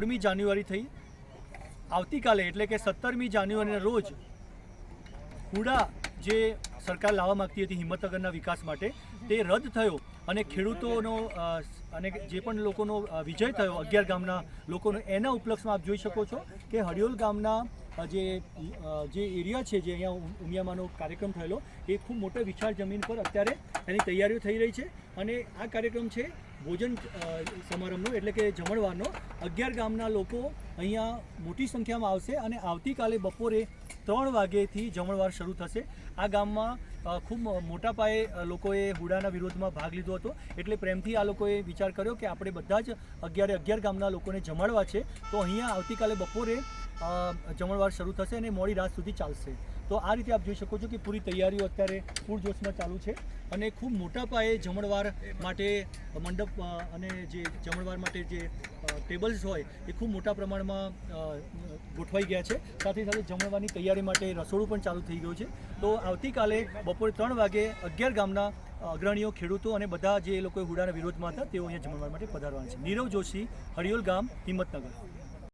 સોળમી જાન્યુઆરી થઈ. આવતીકાલે એટલે કે સત્તરમી જાન્યુઆરીના રોજ હુડા જે સરકાર લાવવા માંગતી હતી હિંમતનગરના વિકાસ માટે, તે રદ થયો અને ખેડૂતોનો અને જે પણ લોકોનો વિજય થયો, અગિયાર ગામના લોકોનો, એના ઉપલક્ષમાં આપ જોઈ શકો છો કે હડિયોલ ગામના જે જે એરિયા છે જે અહીંયા ઉમિયામાનો કાર્યક્રમ થયેલો એ ખૂબ મોટા વિશાળ જમીન પર અત્યારે એની તૈયારીઓ થઈ રહી છે. અને આ કાર્યક્રમ છે ભોજન સમારંભનો એટલે કે જમણવારનો. અગિયાર ગામના લોકો અહીંયા મોટી સંખ્યામાં આવશે અને આવતીકાલે બપોરે ત્રણ વાગ્યેથી જમણવાર શરૂ થશે. આ ગામમાં ખૂબ મોટા પાયે લોકોએ હુડાના વિરોધમાં ભાગ લીધો હતો. એટલે પ્રેમથી આ લોકોએ વિચાર કર્યો કે આપણે બધા જ અગિયારે અગિયાર ગામના લોકોને જમાડવા છે. તો અહીંયા આવતીકાલે બપોરે અ, જમણવાર શરૂ થશે અને મોડી રાત સુધી ચાલશે. તો આ રીતે આપ જોઈ શકો છો કે પૂરી તૈયારીઓ અત્યારે પૂરજોશમાં ચાલુ છે અને ખૂબ મોટા પાયે જમણવાર માટે મંડપ અને જે જમણવાર માટે જે ટેબલ્સ હોય એ ખૂબ મોટા પ્રમાણમાં ગોઠવાઈ ગયા છે. સાથે સાથે જમણવારની તૈયારી માટે રસોડું પણ ચાલુ થઈ ગયું છે. તો આવતીકાલે બપોરે ત્રણ વાગે અગિયાર ગામના અગ્રણીઓ, ખેડૂતો અને બધા જે લોકો હુડાના વિરોધમાં હતા, તેઓ અહીંયા જમણવાર માટે પધારવાના છે. નીરવ જોશી, હરિયોલ ગામ, હિંમતનગર.